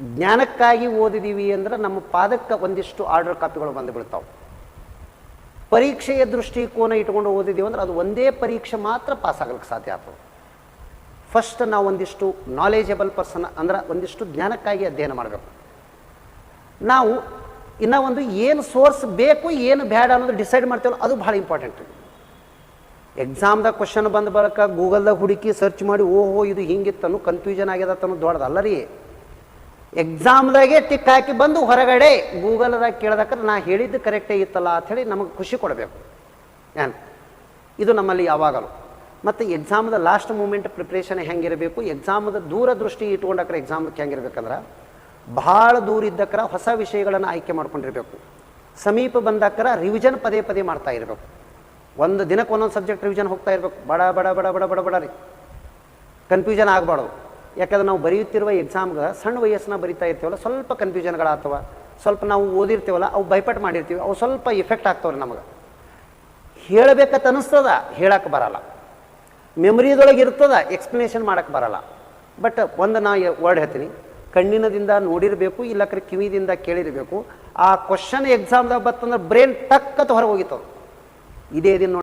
ಜ್ಞಾನಕ್ಕಾಗಿ ಓದಿದೀವಿ ಅಂದ್ರೆ ನಮ್ಮ ಪಾದಕ್ಕೆ ಒಂದಿಷ್ಟು ಆರ್ಡರ್ ಕಾಪಿಗಳು ಬಂದು ಪರೀಕ್ಷೆಯ ದೃಷ್ಟಿಕೋನ ಇಟ್ಕೊಂಡು ಓದಿದೀವಿ ಅಂದ್ರೆ ಅದು ಒಂದೇ ಪರೀಕ್ಷೆ ಮಾತ್ರ ಪಾಸ್ ಆಗಲಿಕ್ಕೆ ಸಾಧ್ಯ ಆಗ್ತದೆ. ಫಸ್ಟ್ ನಾವು ಒಂದಿಷ್ಟು ನಾಲೆಜಬಲ್ ಪರ್ಸನ್ ಅಂದ್ರೆ ಒಂದಿಷ್ಟು ಜ್ಞಾನಕ್ಕಾಗಿ ಅಧ್ಯಯನ ಮಾಡಬೇಕು. ನಾವು ಇನ್ನೂ ಒಂದು ಏನು ಸೋರ್ಸ್ ಬೇಕು, ಏನು ಬೇಡ ಅನ್ನೋದು ಡಿಸೈಡ್ ಮಾಡ್ತೀವಲ್ಲ, ಅದು ಭಾಳ ಇಂಪಾರ್ಟೆಂಟ್ ಎಕ್ಸಾಮ್ದಾಗ ಕ್ವಶನ್ ಬಂದ ಬಳಿಕ ಗೂಗಲ್ದಾಗ ಹುಡುಕಿ ಸರ್ಚ್ ಮಾಡಿ, ಓಹೋ, ಇದು ಹಿಂಗಿತ್ತನು ಕನ್ಫ್ಯೂಷನ್ ಆಗ್ಯದ ಅನ್ನೋದು ದೊಡ್ಡದಲ್ಲ ರೀ. ಎಕ್ಸಾಮ್ದಾಗೆ ಟಿಕ್ ಹಾಕಿ ಬಂದು ಹೊರಗಡೆ ಗೂಗಲ್ದಾಗ ಕೇಳ್ದಕ್ಕೆ ನಾ ಹೇಳಿದ್ದು ಕರೆಕ್ಟೇ ಇತ್ತಲ್ಲ ಅಂಥೇಳಿ ನಮಗೆ ಖುಷಿ ಕೊಡಬೇಕು. ಏನು? ಇದು ನಮ್ಮಲ್ಲಿ ಯಾವಾಗಲೂ. ಮತ್ತು ಎಕ್ಸಾಮ್ದ ಲಾಸ್ಟ್ ಮೂಮೆಂಟ್ ಪ್ರಿಪ್ರೇಷನ್ ಹೆಂಗಿರಬೇಕು? ಎಕ್ಸಾಮ್ದ ದೂರದೃಷ್ಟಿ ಇಟ್ಕೊಂಡಕ್ರೆ ಎಕ್ಸಾಮ್ಕ್ಕೆ ಹೆಂಗಿರ್ಬೇಕಂದ್ರೆ? ಭಾಳ ದೂರ ಇದ್ದಕ್ಕರ ಹೊಸ ವಿಷಯಗಳನ್ನು ಆಯ್ಕೆ ಮಾಡ್ಕೊಂಡಿರಬೇಕು. ಸಮೀಪ ಬಂದಕ್ರ ರಿವಿಷನ್ ಪದೇ ಪದೇ ಮಾಡ್ತಾ ಇರಬೇಕು. ಒಂದು ದಿನಕ್ಕೆ ಒಂದೊಂದು ಸಬ್ಜೆಕ್ಟ್ ರಿವಿಷನ್ ಹೋಗ್ತಾ ಇರಬೇಕು. ಬಡ ಬಡ ಬಡ ಬಡ ಬಡ ಬಡ ರೀ. ಕನ್ಫ್ಯೂಷನ್ ಆಗಬಾರ್ದು. ಯಾಕಂದ್ರೆ ನಾವು ಬರೆಯುತ್ತಿರುವ ಎಕ್ಸಾಮ್ಗೆ ಸಣ್ಣ ವಯಸ್ಸನ್ನ ಬರಿತಾ ಇರ್ತೀವಲ್ಲ, ಸ್ವಲ್ಪ ಕನ್ಫ್ಯೂಷನ್ಗಳಾಗ್ತವ ಸ್ವಲ್ಪ ನಾವು ಓದಿರ್ತೀವಲ್ಲ, ಅವು ಬೈಪಟ್ ಮಾಡಿರ್ತೀವಿ, ಅವು ಸ್ವಲ್ಪ ಎಫೆಕ್ಟ್ ಆಗ್ತಾವ್ರಿ ನಮಗೆ. ಹೇಳಬೇಕಂತ ಅನಿಸ್ತದ ಹೇಳಕ್ಕೆ ಬರಲ್ಲ. ಮೆಮೊರಿದೊಳಗೆ ಇರ್ತದ ಎಕ್ಸ್ಪ್ಲನೇಷನ್ ಮಾಡಕ್ಕೆ ಬರಲ್ಲ. ಬಟ್ ಒಂದು ನಾ ವರ್ಡ್ ಹೇಳ್ತೀನಿ. ಕಣ್ಣಿನದಿಂದ ನೋಡಿರಬೇಕು, ಇಲ್ಲಕ್ರೆ ಕಿವಿದಿಂದ ಕೇಳಿರಬೇಕು. ಆ ಕ್ವಶನ್ ಎಕ್ಸಾಮ್ದಾಗ ಬತ್ತಂದ್ರೆ ಬ್ರೈನ್ ಟಕ್ಕತ್ ಹೊರಗೆ ಹೋಗಿತ್ತು ಇದೇ ದಿನ